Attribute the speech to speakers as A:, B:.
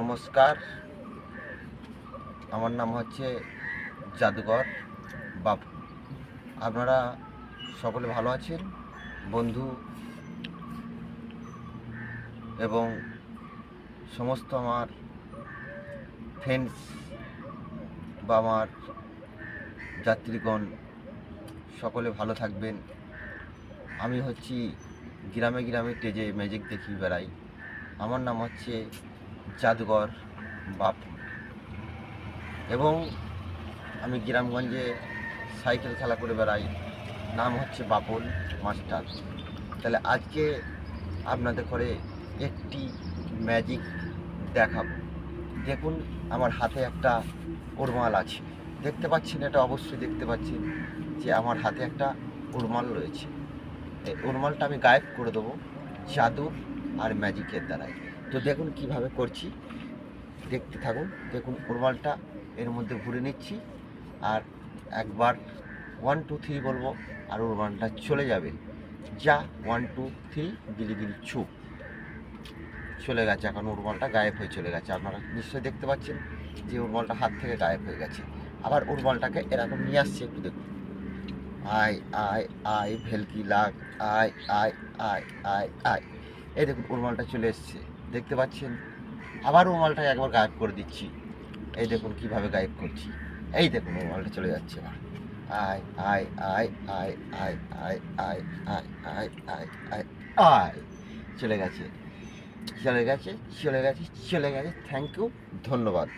A: নমস্কার। আমার নাম হচ্ছে জাদুকর বাপু আপনারা সকলে ভালো আছেন, বন্ধু এবং সমস্ত আমার ফ্রেন্ডস বা আমার যাত্রীগণ, সকলে ভালো থাকবেন। আমি হচ্ছি গ্রামে গ্রামে টেজে ম্যাজিক দেখি বেড়াই। আমার নাম হচ্ছে জাদুঘর, বাপু। এবং আমি গ্রামগঞ্জে সাইকেল খেলা করে বেড়াই। নাম হচ্ছে বাপন মাস্টার। তাহলে আজকে আপনাদের করে একটি ম্যাজিক দেখাবো। দেখুন, আমার হাতে একটা উরমাল আছে। দেখতে পাচ্ছেন, এটা অবশ্যই দেখতে পাচ্ছেন যে আমার হাতে একটা উরমাল রয়েছে। এই উরমালটা আমি গায়েব করে দেবো জাদুর আর ম্যাজিকের দ্বারাই। তো দেখুন কীভাবে করছি। দেখতে থাকুন, দেখুন উরমালটা এর মধ্যে ঘুরে নিচ্ছি। আর একবার ওয়ান টু থ্রি বলব, আর ওরবালটা চলে যাবে। যা ওয়ান টু থ্রি গিলি গিলি ছু চলে গেছে এখন উরমালটা গায়েব হয়ে চলে গেছে। আপনারা নিশ্চয়ই দেখতে পাচ্ছেন যে উরমালটা হাত থেকে গায়েব হয়ে গেছে। আবার উরমালটাকে এরকম নিয়ে আসছে, একটু দেখুন। আয় আয় আয়, ভেলকি লাগ, আয় আয় আয় আয় আয়। এই দেখুন উরমালটা চলে এসছে দেখতে পাচ্ছেন আবার উরমালটা একবার গায়েব করে দিচ্ছি এই দেখুন কীভাবে গায়েব করছি এই দেখুন উরমালটা চলে যাচ্ছে এবার আয় আয় আয় আয় আয় আয় আয় আয় আয় আয় আয় আয় চলে গেছে চলে গেছে চলে গেছে চলে গেছে থ্যাংক ইউ ধন্যবাদ